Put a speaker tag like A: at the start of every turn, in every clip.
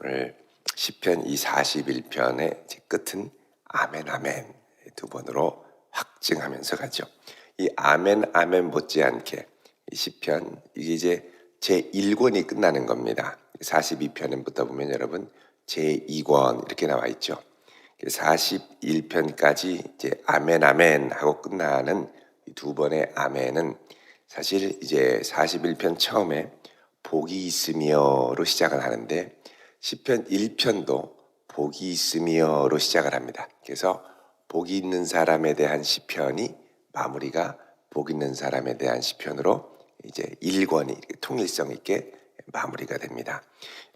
A: 오늘 시편 이 41편의 끝은 아멘 아멘 두 번으로 확증하면서 가죠. 이 아멘 아멘 못지않게 이 시편 이게 이제 제 1권이 끝나는 겁니다. 42편부터 보면 여러분 제 2권 이렇게 나와 있죠. 41편까지 이제 아멘 아멘 하고 끝나는 이두 번의 아멘은 사실 이제 41편 처음에 복이 있으며로 시작을 하는데 시편 1편도 복이 있으며로 시작을 합니다. 그래서 복이 있는 사람에 대한 시편이 마무리가 복 있는 사람에 대한 시편으로 이제 1권이 이렇게 통일성 있게 마무리가 됩니다.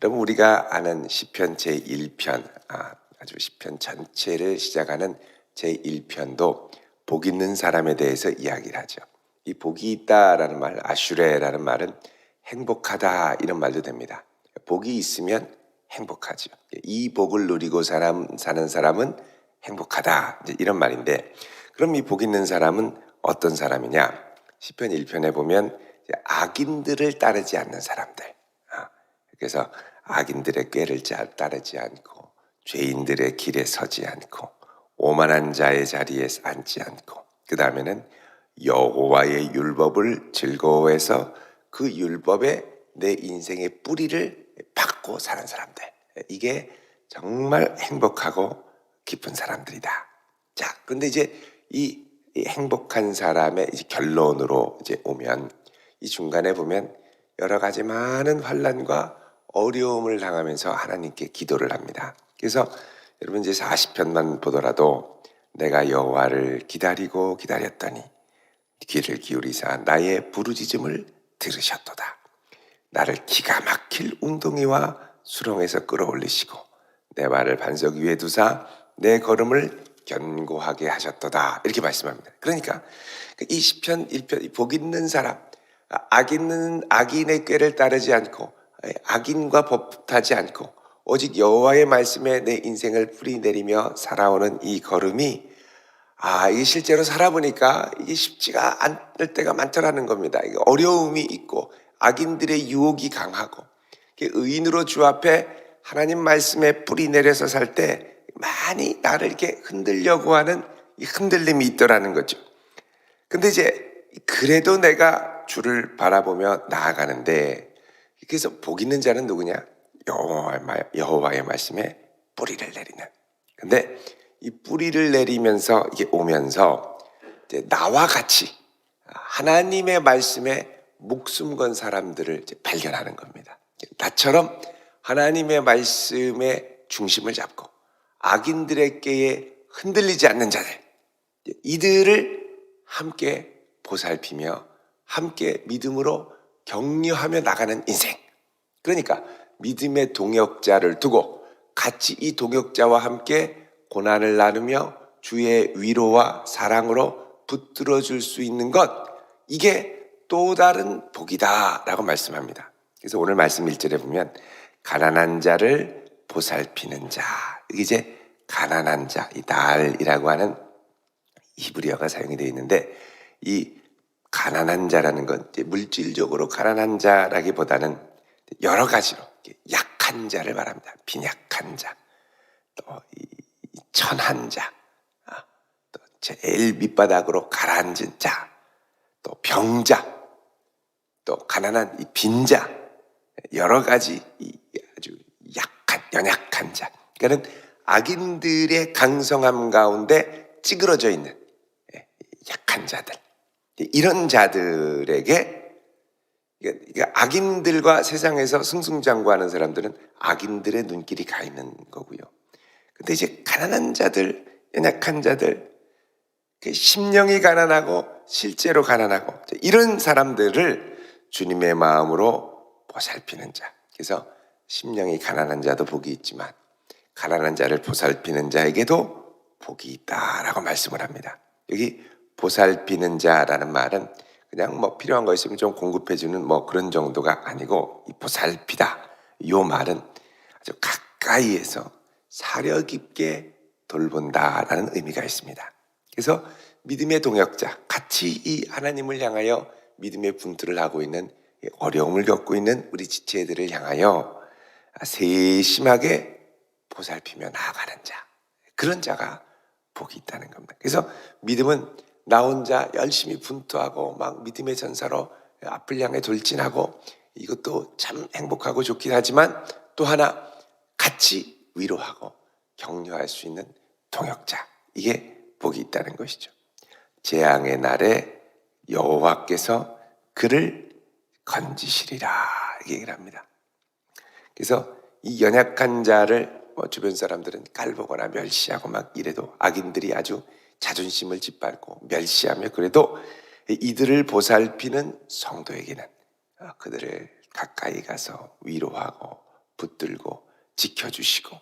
A: 여러분 우리가 아는 시편 제 1편 아, 아주 시편 전체를 시작하는 제 1편도 복 있는 사람에 대해서 이야기를 하죠. 이 복이 있다라는 말, 아슈레라는 말은 행복하다 이런 말도 됩니다. 복이 있으면 행복하죠. 이 복을 누리고 사람, 사는 사람은 행복하다 이런 말인데 그럼 이 복 있는 사람은 어떤 사람이냐? 시편 1편에 보면 악인들을 따르지 않는 사람들. 아, 그래서 악인들의 꾀를 자- 따르지 않고 죄인들의 길에 서지 않고 오만한 자의 자리에 앉지 않고 그 다음에는 여호와의 율법을 즐거워해서 그 율법에 내 인생의 뿌리를 박고 사는 사람들 이게 정말 행복하고 기쁜 사람들이다. 자, 근데 이제 이, 이 행복한 사람의 이제 결론으로 이제 오면 이 중간에 보면 여러 가지 많은 환란과 어려움을 당하면서 하나님께 기도를 합니다. 그래서 여러분 이제 40편만 보더라도 내가 여호와를 기다리고 기다렸더니 귀를 기울이사 나의 부르짖음을 들으셨도다. 나를 기가 막힐 웅덩이와 수렁에서 끌어올리시고 내 발을 반석 위에 두사 내 걸음을 견고하게 하셨도다 이렇게 말씀합니다. 그러니까 이 시편 1편 복 있는 사람 악 있는 악인의 꾀를 따르지 않고 악인과 법타지 않고 오직 여호와의 말씀에 내 인생을 뿌리내리며 살아오는 이 걸음이 아, 이게 실제로 살아보니까 이게 쉽지가 않을 때가 많더라는 겁니다. 어려움이 있고 악인들의 유혹이 강하고 의인으로 주 앞에 하나님 말씀에 뿌리 내려서 살 때 많이 나를 이렇게 흔들려고 하는 이 흔들림이 있더라는 거죠. 근데 이제 그래도 내가 주를 바라보며 나아가는데 그래서 복 있는 자는 누구냐? 여호와의, 말씀에 뿌리를 내리는. 근데 이 뿌리를 내리면서 이게 오면서 나와 같이 하나님의 말씀에 목숨 건 사람들을 발견하는 겁니다. 나처럼 하나님의 말씀의 중심을 잡고 악인들에게 흔들리지 않는 자들, 이들을 함께 보살피며 함께 믿음으로 격려하며 나가는 인생. 그러니까 믿음의 동역자를 두고 같이 이 동역자와 함께 고난을 나누며 주의 위로와 사랑으로 붙들어 줄 수 있는 것 이게 또 다른 복이다라고 말씀합니다. 그래서 오늘 말씀 1절에 보면 가난한 자를 보살피는 자 이게 이제 가난한 자, 이 달이라고 하는 히브리어가 사용이 되어 있는데 이 가난한 자라는 건 물질적으로 가난한 자라기보다는 여러 가지로 약한 자를 말합니다. 빈약한 자, 또이 천한 자, 아, 또 제일 밑바닥으로 가라앉은 자, 또 병자, 또 가난한 이 빈자, 여러 가지 이 아주 약한 연약한 자. 그러니까는 악인들의 강성함 가운데 찌그러져 있는 예, 약한 자들. 이런 자들에게 그러니까 악인들과 세상에서 승승장구하는 사람들은 악인들의 눈길이 가 있는 거고요. 근데 이제 가난한 자들, 연약한 자들, 그 심령이 가난하고 실제로 가난하고 이런 사람들을 주님의 마음으로 보살피는 자. 그래서 심령이 가난한 자도 복이 있지만 가난한 자를 보살피는 자에게도 복이 있다라고 말씀을 합니다. 여기 보살피는 자라는 말은 그냥 뭐 필요한 거 있으면 좀 공급해 주는 뭐 그런 정도가 아니고 이 보살피다. 요 말은 아주 가까이에서 사려 깊게 돌본다라는 의미가 있습니다. 그래서 믿음의 동역자, 같이 이 하나님을 향하여 믿음의 분투를 하고 있는 이 어려움을 겪고 있는 우리 지체들을 향하여 세심하게 보살피며 나아가는 자 그런 자가 복이 있다는 겁니다. 그래서 믿음은 나 혼자 열심히 분투하고 막 믿음의 전사로 앞을 향해 돌진하고 이것도 참 행복하고 좋긴 하지만 또 하나 같이 위로하고 격려할 수 있는 동역자 이게 복이 있다는 것이죠. 재앙의 날에 여호와께서 그를 건지시리라 얘기를 합니다. 그래서 이 연약한 자를 뭐 주변 사람들은 깔보거나 멸시하고 막 이래도 악인들이 아주 자존심을 짓밟고 멸시하며 그래도 이들을 보살피는 성도에게는 어, 그들을 가까이 가서 위로하고 붙들고 지켜주시고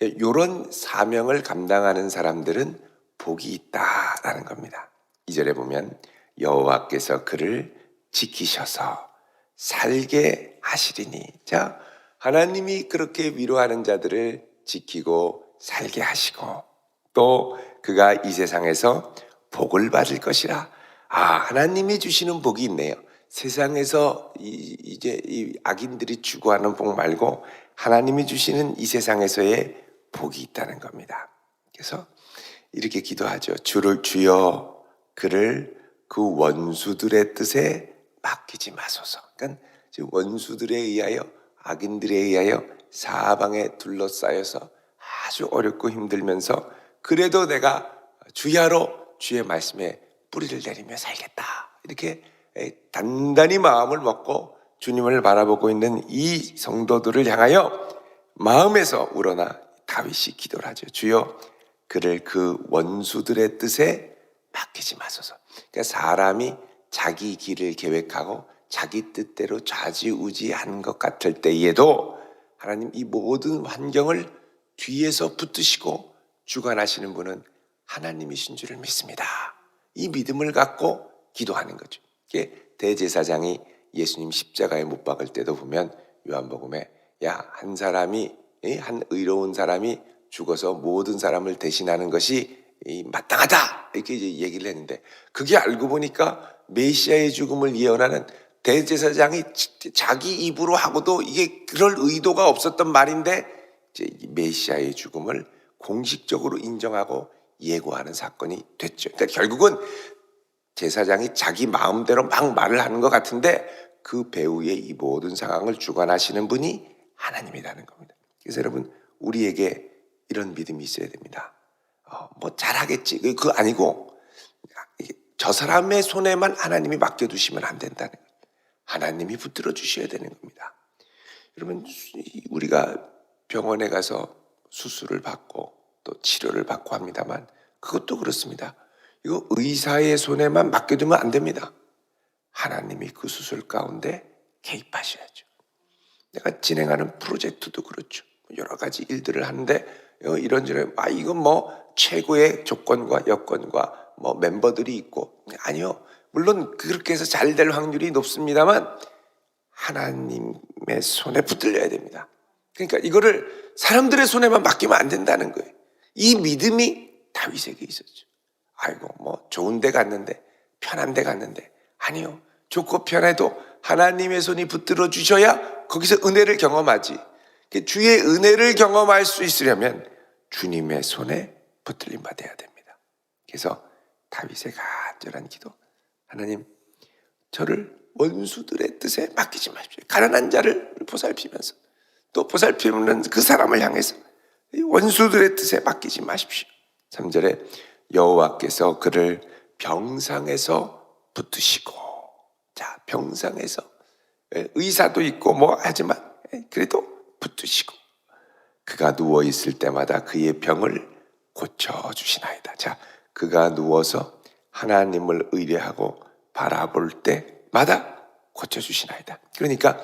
A: 이런 사명을 감당하는 사람들은 복이 있다라는 겁니다. 이절에 보면 여호와께서 그를 지키셔서 살게 하시리니. 자 하나님이 그렇게 위로하는 자들을 지키고 살게 하시고 또 그가 이 세상에서 복을 받을 것이라. 아 하나님이 주시는 복이 있네요. 세상에서 이, 이제 이 악인들이 추구하는 복 말고 하나님이 주시는 이 세상에서의 복이 있다는 겁니다. 그래서 이렇게 기도하죠. 주를 주여 그를 그 원수들의 뜻에 맡기지 마소서. 그러니까 원수들에 의하여 악인들에 의하여 사방에 둘러싸여서 아주 어렵고 힘들면서 그래도 내가 주야로 주의 말씀에 뿌리를 내리며 살겠다. 이렇게 단단히 마음을 먹고 주님을 바라보고 있는 이 성도들을 향하여 마음에서 우러나 다윗이 기도를 하죠. 주여 그를 그 원수들의 뜻에 맡기지 마소서. 그러니까 사람이 자기 길을 계획하고 자기 뜻대로 좌지우지하는 것 같을 때에도 하나님 이 모든 환경을 뒤에서 붙드시고 주관하시는 분은 하나님이신 줄을 믿습니다. 이 믿음을 갖고 기도하는 거죠. 이게 대제사장이 예수님 십자가에 못 박을 때도 보면 요한복음에 야 한 사람이 한 의로운 사람이 죽어서 모든 사람을 대신하는 것이 이 마땅하다 이렇게 이제 얘기를 했는데 그게 알고 보니까 메시아의 죽음을 예언하는 대제사장이 자기 입으로 하고도 이게 그럴 의도가 없었던 말인데 이제 이 메시아의 죽음을 공식적으로 인정하고 예고하는 사건이 됐죠. 그러니까 결국은 제사장이 자기 마음대로 막 말을 하는 것 같은데 그 배후의 이 모든 상황을 주관하시는 분이 하나님이라는 겁니다. 그래서 여러분 우리에게 이런 믿음이 있어야 됩니다. 어, 뭐 잘하겠지 그거 아니고 저 사람의 손에만 하나님이 맡겨두시면 안 된다는 거예요. 하나님이 붙들어 주셔야 되는 겁니다. 여러분 이- 우리가 병원에 가서 수술을 받고 또 치료를 받고 합니다만 그것도 그렇습니다. 이거 의사의 손에만 맡겨두면 안 됩니다. 하나님이 그 수술 가운데 개입하셔야죠. 내가 진행하는 프로젝트도 그렇죠. 여러 가지 일들을 하는데 어, 이런저런 아 이건 뭐 최고의 조건과 여건과 뭐 멤버들이 있고 아니요. 물론 그렇게 해서 잘 될 확률이 높습니다만 하나님의 손에 붙들려야 됩니다. 그러니까 이거를 사람들의 손에만 맡기면 안 된다는 거예요. 이 믿음이 다윗에게 있었죠. 아이고 뭐 좋은 데 갔는데 편한 데 갔는데 아니요. 좋고 편해도 하나님의 손이 붙들어 주셔야 거기서 은혜를 경험하지. 그 주의 은혜를 경험할 수 있으려면 주님의 손에 붙들림 받아야 됩니다. 그래서 다윗의 간절한 기도. 하나님, 저를 원수들의 뜻에 맡기지 마십시오. 가난한 자를 보살피면서 또 보살피는 그 사람을 향해서 이 원수들의 뜻에 맡기지 마십시오. 3절에 여호와께서 그를 병상에서 붙드시고 자 병상에서 예, 의사도 있고 뭐 하지만 예, 그래도 붙드시고 그가 누워 있을 때마다 그의 병을 고쳐 주시나이다. 자, 그가 누워서 하나님을 의뢰하고 바라볼 때마다 고쳐 주시나이다. 그러니까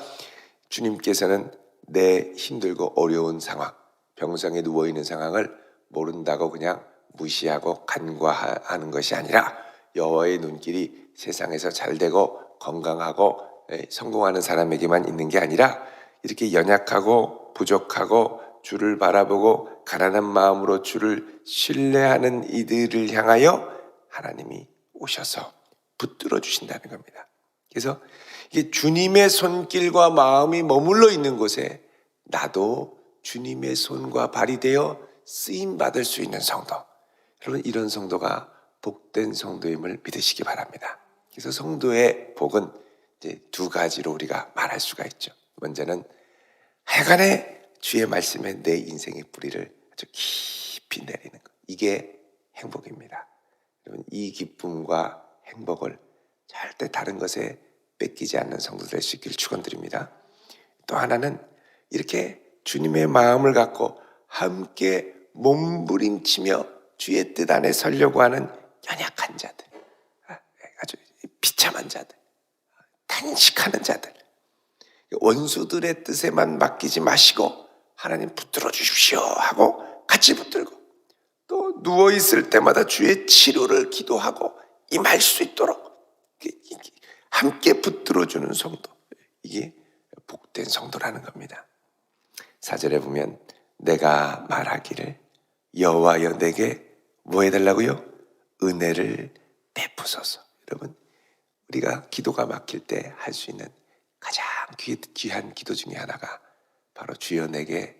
A: 주님께서는 내 힘들고 어려운 상황, 병상에 누워 있는 상황을 모른다고 그냥 무시하고 간과하는 것이 아니라 여호와의 눈길이 세상에서 잘 되고 건강하고 에, 성공하는 사람에게만 있는 게 아니라 이렇게 연약하고 부족하고 주를 바라보고 가난한 마음으로 주를 신뢰하는 이들을 향하여 하나님이 오셔서 붙들어 주신다는 겁니다. 그래서 이게 주님의 손길과 마음이 머물러 있는 곳에 나도 주님의 손과 발이 되어 쓰임 받을 수 있는 성도. 여러분 이런 성도가 복된 성도임을 믿으시기 바랍니다. 그래서 성도의 복은 이제 두 가지로 우리가 말할 수가 있죠. 먼저는 하여간에 주의 말씀에 내 인생의 뿌리를 아주 깊이 내리는 것. 이게 행복입니다. 여러분 이 기쁨과 행복을 절대 다른 것에 뺏기지 않는 성도 될 수 있기를 축원드립니다. 또 하나는 이렇게 주님의 마음을 갖고 함께 몸부림치며 주의 뜻 안에 서려고 하는 연약한 자들, 아, 아주 비참한 자들, 단식하는 자들, 원수들의 뜻에만 맡기지 마시고 하나님 붙들어 주십시오 하고 같이 붙들고 또 누워 있을 때마다 주의 치료를 기도하고 임할 수 있도록 함께 붙들어 주는 성도 이게 복된 성도라는 겁니다. 사절에 보면 내가 말하기를 여호와여 내게 뭐 해달라고요? 은혜를 베푸소서. 여러분 우리가 기도가 막힐 때 할 수 있는 가장 귀, 귀한 기도 중에 하나가 바로 주여 내게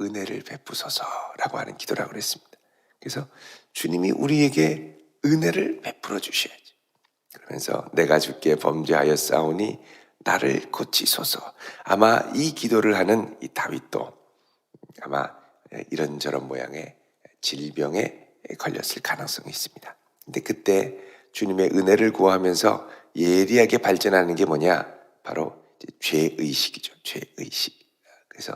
A: 은혜를 베푸소서라고 하는 기도라고 그랬습니다. 그래서 주님이 우리에게 은혜를 베풀어 주셔야지. 그러면서 내가 주께 범죄하여 싸우니 나를 고치소서. 아마 이 기도를 하는 이 다윗도 아마 이런저런 모양의 질병에 걸렸을 가능성이 있습니다. 근데 그때 주님의 은혜를 구하면서 예리하게 발전하는 게 뭐냐? 바로 죄의식이죠. 죄의식. 그래서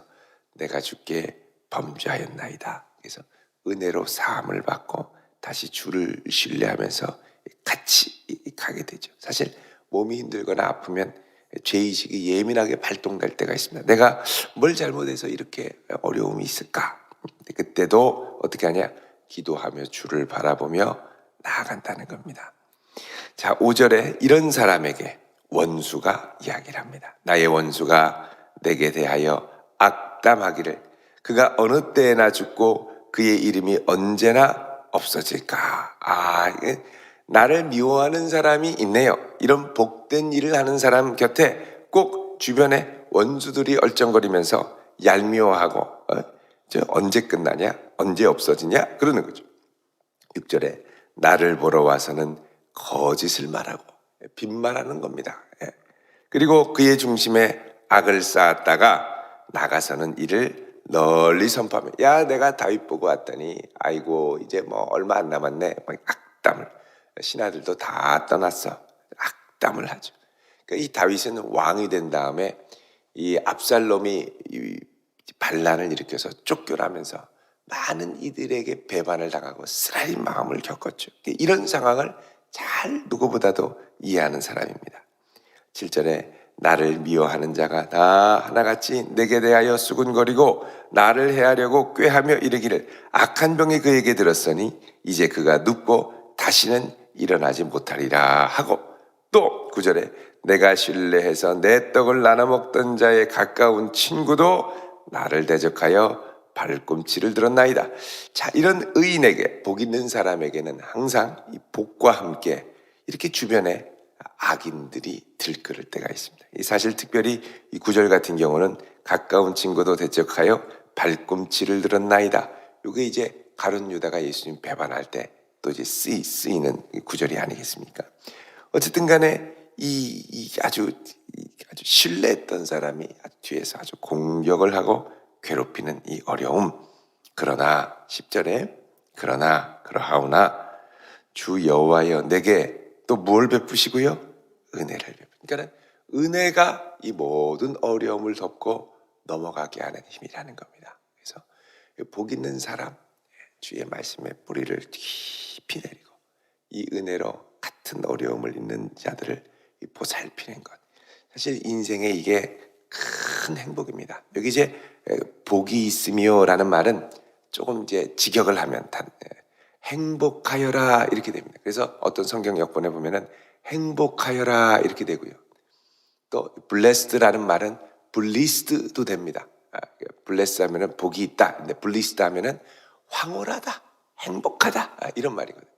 A: 내가 주께 범죄하였나이다. 그래서 은혜로 사함을 받고 다시 주를 신뢰하면서 같이 가게 되죠. 사실 몸이 힘들거나 아프면 죄의식이 예민하게 발동될 때가 있습니다. 내가 뭘 잘못해서 이렇게 어려움이 있을까? 그때도 어떻게 하냐? 기도하며 주를 바라보며 나아간다는 겁니다. 자, 5절에 이런 사람에게 원수가 이야기를 합니다. 나의 원수가 내게 대하여 악담하기를 그가 어느 때나 죽고 그의 이름이 언제나 없어질까? 아, 나를 미워하는 사람이 있네요. 이런 복된 일을 하는 사람 곁에 꼭 주변에 원수들이 얼쩡거리면서 얄미워하고 어? 언제 끝나냐? 언제 없어지냐? 그러는 거죠. 6절에 나를 보러 와서는 거짓을 말하고 빈말하는 겁니다. 예. 그리고 그의 중심에 악을 쌓았다가 나가서는 이를 널리 선포하며 야 내가 다윗 보고 왔더니 아이고 이제 뭐 얼마 안 남았네 막 악담을 신하들도 다 떠났어 악담을 하죠. 그러니까 이 다윗은 왕이 된 다음에 이 압살롬이 이 반란을 일으켜서 쫓겨나면서 많은 이들에게 배반을 당하고 쓰라린 마음을 겪었죠. 이런 상황을 잘 누구보다도 이해하는 사람입니다. 7절에 나를 미워하는 자가 다 하나같이 내게 대하여 수군거리고 나를 해하려고 꾀하며 이르기를 악한 병이 그에게 들었으니 이제 그가 눕고 다시는 일어나지 못하리라 하고 또 9절에 내가 신뢰해서 내 떡을 나눠 먹던 자의 가까운 친구도 나를 대적하여 발꿈치를 들었나이다. 자, 이런 의인에게 복 있는 사람에게는 항상 이 복과 함께 이렇게 주변에 악인들이 들끓을 때가 있습니다. 이 사실 특별히 이 구절 같은 경우는 가까운 친구도 대적하여 발꿈치를 들었나이다. 이게 이제 가룟 유다가 예수님 배반할 때 또 이제 쓰이, 쓰이는 구절이 아니겠습니까? 어쨌든 간에 이, 이 아주 이 아주 신뢰했던 사람이 뒤에서 아주 공격을 하고 괴롭히는 이 어려움. 그러나 10절에 그러나 그러하오나 주 여호와여 내게 또 뭘 베푸시고요? 은혜를 베푸. 그러니까 은혜가 이 모든 어려움을 덮고 넘어가게 하는 힘이라는 겁니다. 그래서 복 있는 사람 주의 말씀에 뿌리를 깊이 내리고 이 은혜로 같은 어려움을 있는 자들을 보살피는 것. 사실 인생에 이게 큰 행복입니다. 여기 이제 복이 있으며라는 말은 조금 이제 직역을 하면 단 행복하여라 이렇게 됩니다. 그래서 어떤 성경 역본에 보면은 행복하여라 이렇게 되고요. 또 blessed라는 말은 블리스드도 됩니다. 블레스 하면은 복이 있다. 근데 블리스드 하면은 황홀하다, 행복하다 아, 이런 말이거든요.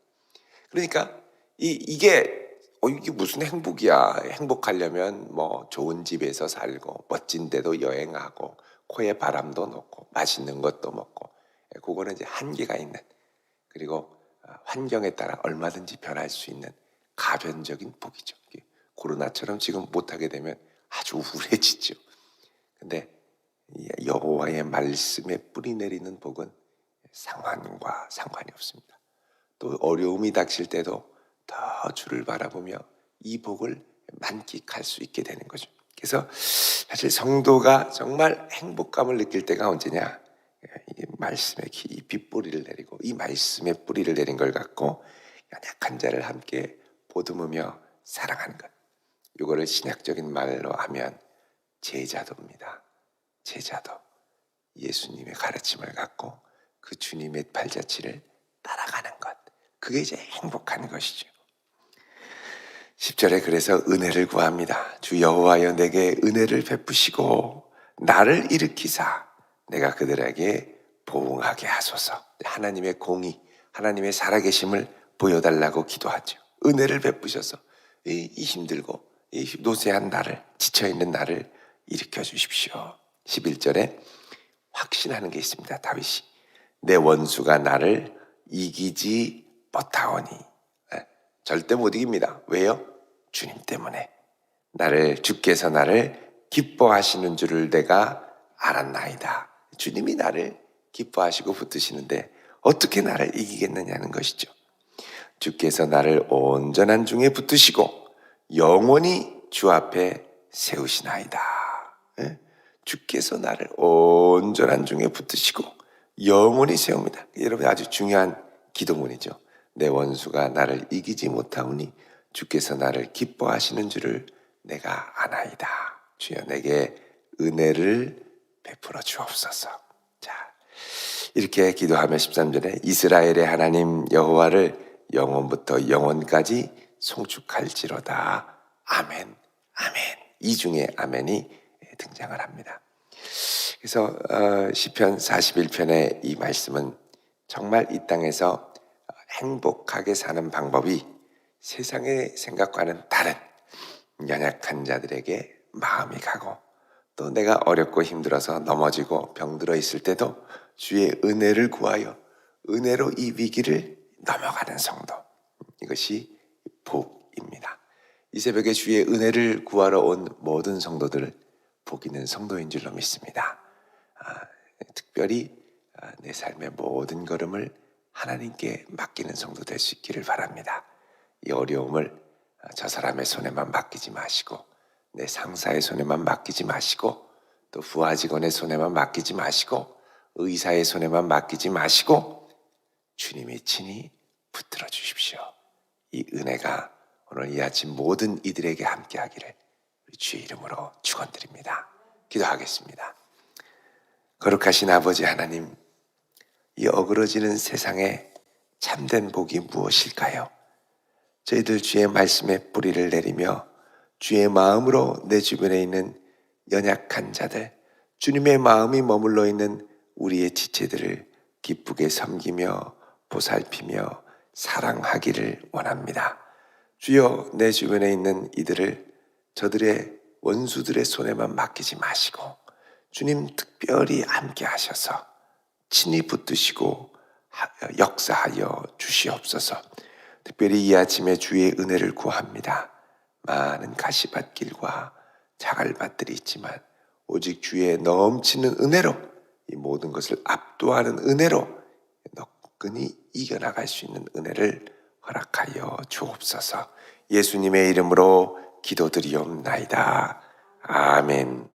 A: 그러니까 이 이게 어 이게 무슨 행복이야? 행복하려면 뭐 좋은 집에서 살고 멋진 데도 여행하고 코에 바람도 넣고 맛있는 것도 먹고 예, 그거는 이제 한계가 있는 그리고 아, 환경에 따라 얼마든지 변할 수 있는 가변적인 복이죠. 코로나처럼 지금 못하게 되면 아주 우울해지죠. 근데 이 여호와의 말씀에 뿌리 내리는 복은 상황과 상관이 없습니다. 또 어려움이 닥칠 때도 더 주를 바라보며 이 복을 만끽할 수 있게 되는 거죠. 그래서 사실 성도가 정말 행복감을 느낄 때가 언제냐? 이 말씀에 깊이 뿌리를 내리고 이 말씀에 뿌리를 내린 걸 갖고 연약한 자를 함께 보듬으며 사랑하는 것. 이거를 신약적인 말로 하면 제자도입니다. 제자도. 예수님의 가르침을 갖고 그 주님의 발자취를 따라가는 것. 그게 이제 행복한 것이죠. 10절에 그래서 은혜를 구합니다. 주 여호와여 내게 은혜를 베푸시고 나를 일으키사 내가 그들에게 보응하게 하소서. 하나님의 공의, 하나님의 살아계심을 보여달라고 기도하죠. 은혜를 베푸셔서 이, 이 힘들고 이 노쇠한 나를 지쳐있는 나를 일으켜 주십시오. 11절에 확신하는 게 있습니다. 다윗이 내 원수가 나를 이기지 못하오니 예, 절대 못 이깁니다. 왜요? 주님 때문에 나를 주께서 나를 기뻐하시는 줄을 내가 알았나이다. 주님이 나를 기뻐하시고 붙드시는데 어떻게 나를 이기겠느냐는 것이죠. 주께서 나를 온전한 중에 붙드시고 영원히 주 앞에 세우시나이다. 예? 주께서 나를 온전한 중에 붙드시고 영원히 세웁니다. 여러분 아주 중요한 기도문이죠. 내 원수가 나를 이기지 못하오니 주께서 나를 기뻐하시는 줄을 내가 아나이다. 주여 내게 은혜를 베풀어 주옵소서. 자, 이렇게 기도하며 13절에 이스라엘의 하나님 여호와를 영원부터 영원까지 송축할지로다. 아멘, 아멘. 이 중에 아멘이 등장을 합니다. 그래서 어, 시편 41편의 이 말씀은 정말 이 땅에서 행복하게 사는 방법이 세상의 생각과는 다른 연약한 자들에게 마음이 가고 또 내가 어렵고 힘들어서 넘어지고 병들어 있을 때도 주의 은혜를 구하여 은혜로 이 위기를 넘어가는 성도 이것이 복입니다. 이 새벽에 주의 은혜를 구하러 온 모든 성도들 복 있는 성도인 줄로 믿습니다. 아, 특별히 아, 내 삶의 모든 걸음을 하나님께 맡기는 성도 될 수 있기를 바랍니다. 이 어려움을 아, 저 사람의 손에만 맡기지 마시고 내 상사의 손에만 맡기지 마시고 또 부하 직원의 손에만 맡기지 마시고 의사의 손에만 맡기지 마시고 주님이 친히 붙들어 주십시오. 이 은혜가 오늘 이 아침 모든 이들에게 함께 하기를 우리 주의 이름으로 축원드립니다. 기도하겠습니다. 거룩하신 아버지 하나님, 이 어그러지는 세상에 참된 복이 무엇일까요? 저희들 주의 말씀에 뿌리를 내리며 주의 마음으로 내 주변에 있는 연약한 자들, 주님의 마음이 머물러 있는 우리의 지체들을 기쁘게 섬기며 보살피며 사랑하기를 원합니다. 주여 내 주변에 있는 이들을 저들의 원수들의 손에만 맡기지 마시고 주님 특별히 함께 하셔서 친히 붙드시고 역사하여 주시옵소서. 특별히 이 아침에 주의 은혜를 구합니다. 많은 가시밭길과 자갈밭들이 있지만 오직 주의 넘치는 은혜로 이 모든 것을 압도하는 은혜로 너끈히 이겨나갈 수 있는 은혜를 허락하여 주옵소서. 예수님의 이름으로 기도드리옵나이다. 아멘.